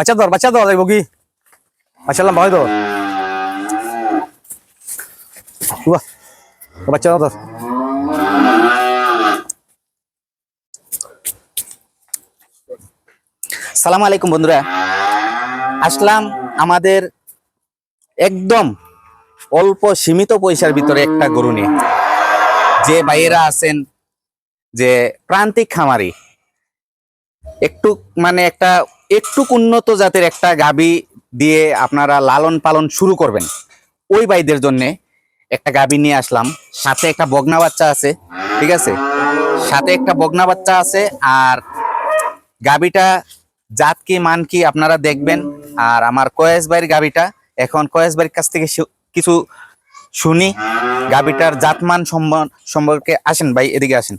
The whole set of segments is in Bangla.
বাচ্চা ধর বাচ্চা ধর, যাইব কি? বাচ্চা লম্বা হয়, বাচ্চা ধর। সালাম আলাইকুম বন্ধুরা। আসলাম আমাদের একদম অল্প সীমিত পয়সার ভিতরে একটা গরু নিয়ে। যে ভাইয়েরা আছেন, যে প্রান্তিক খামারি, একটু মানে একটা একটু উন্নত জাতের একটা গাবি দিয়ে আপনারা লালন পালন শুরু করবেন। ওই ভাইদের জন্যে একটা গাবি নিয়ে আসলাম। সাথে একটা বগনা বাচ্চা আছে, ঠিক আছে? সাথে একটা বগনা বাচ্চা আছে আর গাবিটা জাত কি, মান কি আপনারা দেখবেন। আর আমার কয়েস ভাইয়ের গাবিটা, এখন কয়েস ভাইয়ের কাছ থেকে কিছু শুনি। গাবিটার জাতমান সম্পর্কে আসেন ভাই, এদিকে আসেন।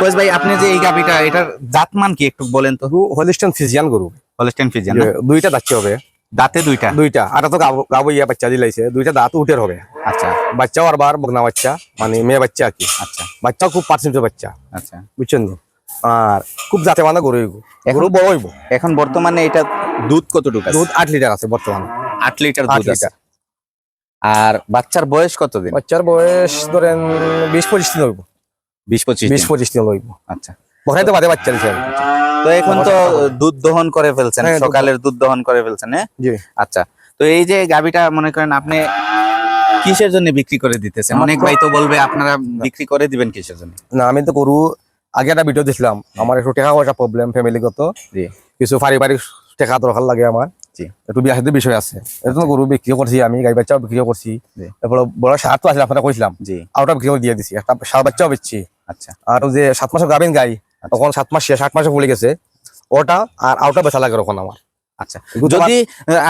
কয়েস ভাই আপনি যে এই গাবিটা এটার জাতমান কি একটু বলেন তো? হলিস্টান ফিজিয়ান গরু। হলস্টেন ফিজিয়ান দুইটা দাচ্ছে হবে। দাঁতে দুইটা? দুইটা। আর তো গাবো ইয়া বাচ্চা দিলাইছে। দুইটা দাঁত উঠের হবে। আচ্ছা। বাচ্চাও আর বার বগনা বাচ্চা মানে মেয়ে বাচ্চা আর কি। আচ্ছা। বাচ্চাও খুব পার্সেন্টের বাচ্চা। আচ্ছা। বুঝছেন আর খুব জাতে মানে গরু গরু বড় হইব। এখন বর্তমানে এটা দুধ কতটুকু দুধ আট লিটার আছে বর্তমানে। আট লিটার দুধ আছে। আর বাচ্চার বয়স কতদিন? বাচ্চার বয়স ধরেন বিশ পঁচিশ দিন হইব। বিশ পঁচিশ বিশ পঁচিশ দিন হইব আচ্ছা। তো বাচ্চা দিছে তো এখন তো দুধ দহন করে ফেলছেন হ্যাঁ, সকালের দুধ দহন করে ফেলছেন হ্যাঁ? জি। আচ্ছা। তো এই যে গাবিটা মনে করেন আপনি কিসের জন্য বিক্রি করে দিতেছেন? অনেক ভাই তো বলবে আপনারা বিক্রি করে দিবেন কিসের জন্য? না আমি তো গরু আগে একটা ভিডিও দিছিলাম। আমার একটু টাকা পয়সা প্রবলেম ফ্যামিলিগত জি। কিছু পারিবারিক টাকা দরকার লাগে আমার। একটু বিষয় আছে। গরু বিক্রিও করছি আমি গাই বাচ্চাও বিক্রিও করছি। তারপরে বড় সার তো আছে আপনারা কইছিলাম। জি। আর ওটা বিক্রি করে দিয়ে দিছি। একটা সার বাচ্চাও বেচছি। আচ্ছা। আর ওই যে সাত মাসের গাভিন গাই তখন সাত মাস শেষ আট মাসে পড়ে গেছে। ওটা আর আউটা বেচা লাগে ওখানে আমার। আচ্ছা। যদি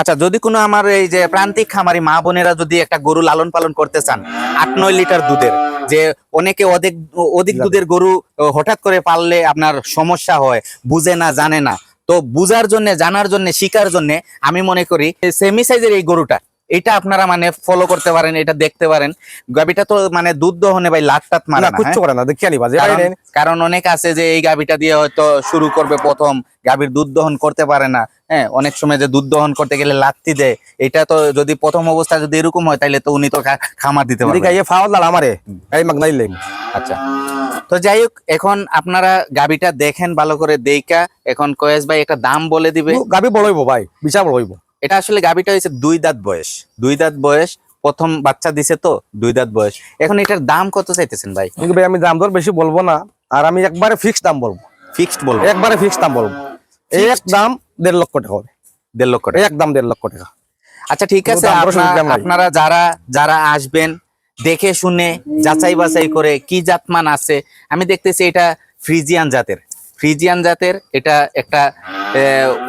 আচ্ছা যদি কোনো আমার এই যে প্রান্তিক খামারি মা বোনেরা যদি একটা গরু লালন পালন করতে চান আট নয় লিটার দুধের যে অনেকে অধিক অধিক দুধের গরু হঠাৎ করে পাললে আপনার সমস্যা হয় বুঝে না জানে না। তো বুঝার জন্য জানার জন্য শিকার জন্য আমি মনে করি সেমি সাইজের এই গরুটা এটা আপনারা মানে ফলো করতে পারেন এটা দেখতে পারেন। গাবিটা তো মানে দুধ দহনে ভাই লাট টাট মারে না কুচ্ছ হ্যাঁ? করে না দেখি আনিবা যে কারণ অনেক আছে যে এই গাবিটা দিয়ে হয়তো শুরু করবে প্রথম গাবির দুধ দহন করতে পারে না হ্যাঁ? অনেক সময় যে দুধ দহন করতে গেলে লাত্তি দেয় এটা তো যদি প্রথম অবস্থা যদি এরকম হয় তাহলে তো উনি তো খামার দিতে পারবে গাইয়ে ফাওয়ার লাল আমারে লেম। আচ্ছা। তো যাই হোক এখন আপনারা গাবিটা দেখেন ভালো করে দেইকা। এখন কয়েস ভাই একটা দাম বলে দিবে। গাবি বড় হইব ভাই বিশাল বড় হইব। এটা আসলে গাবিটা হয়েছে দুই দাঁত বয়স। দুই দাঁত বয়স প্রথম বাচ্চা দিছে তো দুই দাঁত বয়স। এখন এটার দাম কত চাইতেছেন ভাই? কিন্তু ভাই আমি দাম দর বেশি বলব না আর আমি একবারে ফিক্সড দাম বলব। ফিক্সড বলব? একবারে ফিক্সড দাম বলব। এক দাম দেড় লক্ষ টাকা হবে। দেড় লক্ষ টাকা? এক দাম দেড় লক্ষ টাকা। আচ্ছা ঠিক আছে। আপনারা যারা যারা আসবেন দেখে শুনে যাচাই বাছাই করে কি জাতমান আছে আমি দেখতেছি এটা ফ্রিজিয়ান জাতের। ফ্রিজিয়ান জাতের এটা একটা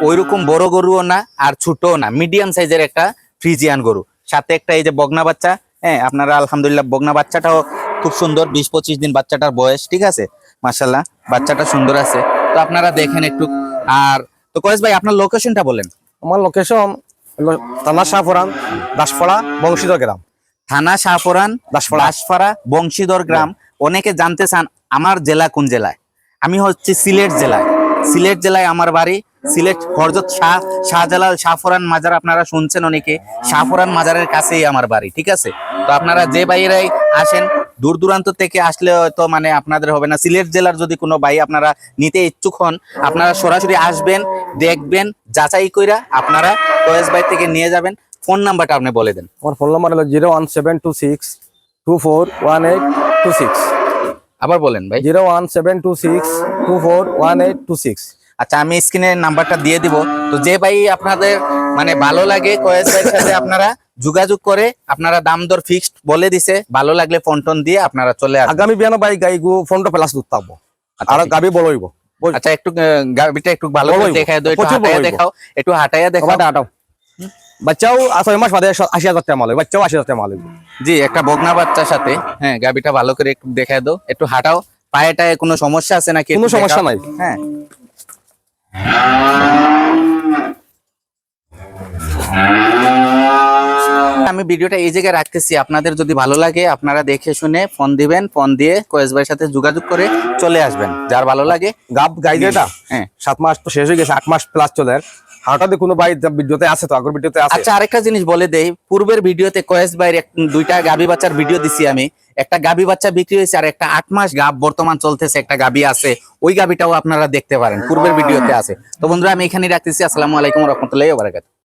ওইরকম বড় গরুও না আর ছোটও না মিডিয়াম সাইজের একটা ফ্রিজিয়ান গরু। সাথে একটা এই যে বগনা বাচ্চা হ্যাঁ আপনারা আলহামদুলিল্লাহ বগনা বাচ্চাটাও খুব সুন্দর বিশ পঁচিশ দিন বাচ্চাটার বয়স ঠিক আছে? মাসাল্লাহ বাচ্চাটা সুন্দর আছে। তো আপনারা দেখেন একটু আর তো কয়েস ভাই আপনার লোকেশনটা বলেন। আমার লোকেশন থানা শাহপুরান দাসপাড়া বংশীধর গ্রাম। থানা শাহপুরান দাসপাড়া। দাসপাড়া বংশীধর গ্রাম। অনেকে জানতে চান আমার জেলা কোন জেলায়? আমি হচ্ছে সিলেট জেলায়। সিলেট জেলায় আমার বাড়ি। সিলেট হরজত শাহ, শাহজালাল শাহপুরান মাজার আপনারা শুনছেন অনেকে। শাহপুরান মাজারের কাছেই আমার বাড়ি, ঠিক আছে? তো আপনারা যে বাইরেই আসেন, দূর দূরান্ত থেকে আসলে হয়তো মানে আপনাদের হবে না। সিলেট জেলার যদি কোনো ভাই আপনারা নিতে ইচ্ছুক হন, আপনারা সরাসরি আসবেন, দেখবেন, যাচাই কইরা আপনারা কয়েস বাই থেকে নিয়ে যাবেন। ফোন নাম্বারটা আপনি বলে দেন। আমার ফোন নাম্বার হলো zero one seven two six two four one eight two six. আবার বলেন ভাই। Zero one seven two six two four one eight two six. আচ্ছা আমি স্ক্রিনে নাম্বারটা দিয়ে দিব। তো যে ভাই আপনাদের মানে ভালো লাগে কয়েস ভাইয়ের সাথে আপনারা যোগাযোগ করে আপনারা দাম দর ফিক্সড বলে দিছে ভালো লাগলে ফোন টোন দিয়ে আপনারা চলে আসবেন। আগামী বিয়ানো ভাই গাই গু ফোনটা প্লাস দুধ পাবো। আচ্ছা, আর গাবি বড় হইব আচ্ছা একটু গাবিটা একটু ভালো করে দেখায় দাও একটু হাঁটাইয়া। দেখাও। একটু হাঁটাইয়া দেখাও আটাও আটাও বাচ্চাও ছয় মাস বাদে একশো- আশি হাজার টাকা মাল বাচ্চাও আশি হাজার টাকা মাল জি একটা বকনা বাচ্চার সাথে হ্যাঁ গাবিটা ভালো করে একটু দেখায় দাও একটু হাঁটাও। পায়েটায় কোনো সমস্যা আছে নাকি? কোনো সমস্যা নাই। হ্যাঁ। আমি ভিডিওটা এই জায়গায় রাখতেছি। আপনাদের যদি ভালো লাগে আপনারা দেখে শুনে ফোন দিবেন ফোন দিয়ে কয়েস ভাইয়ের সাথে যোগাযোগ করে চলে আসবেন। যার ভালো লাগে গাব গাই যেটা হ্যাঁ। সাত মাস তো শেষ হয়ে গেছে আট মাস প্লাস চলে। হাওটাতে কোনো ভাই ভিডিওতে আছে তো আগের ভিডিওতে আছে। আচ্ছা আরেকটা জিনিস বলে দেই পূর্বের ভিডিওতে কয়েস ভাইয়ের দুইটা গাবি বাচ্চার ভিডিও দিছি আমি। একটা গাবি বাচ্চা বিক্রি হয়েছে আর একটা আট মাস গাব বর্তমান চলতেছে একটা গাবি আছে। ওই গাবিটাও আপনারা দেখতে পারেন পূর্বের ভিডিওতে আছে। তো বন্ধুরা আমি এখানেই রাখতেছি। আসসালামু আলাইকুম রহমতুল্লাহ বারাকাত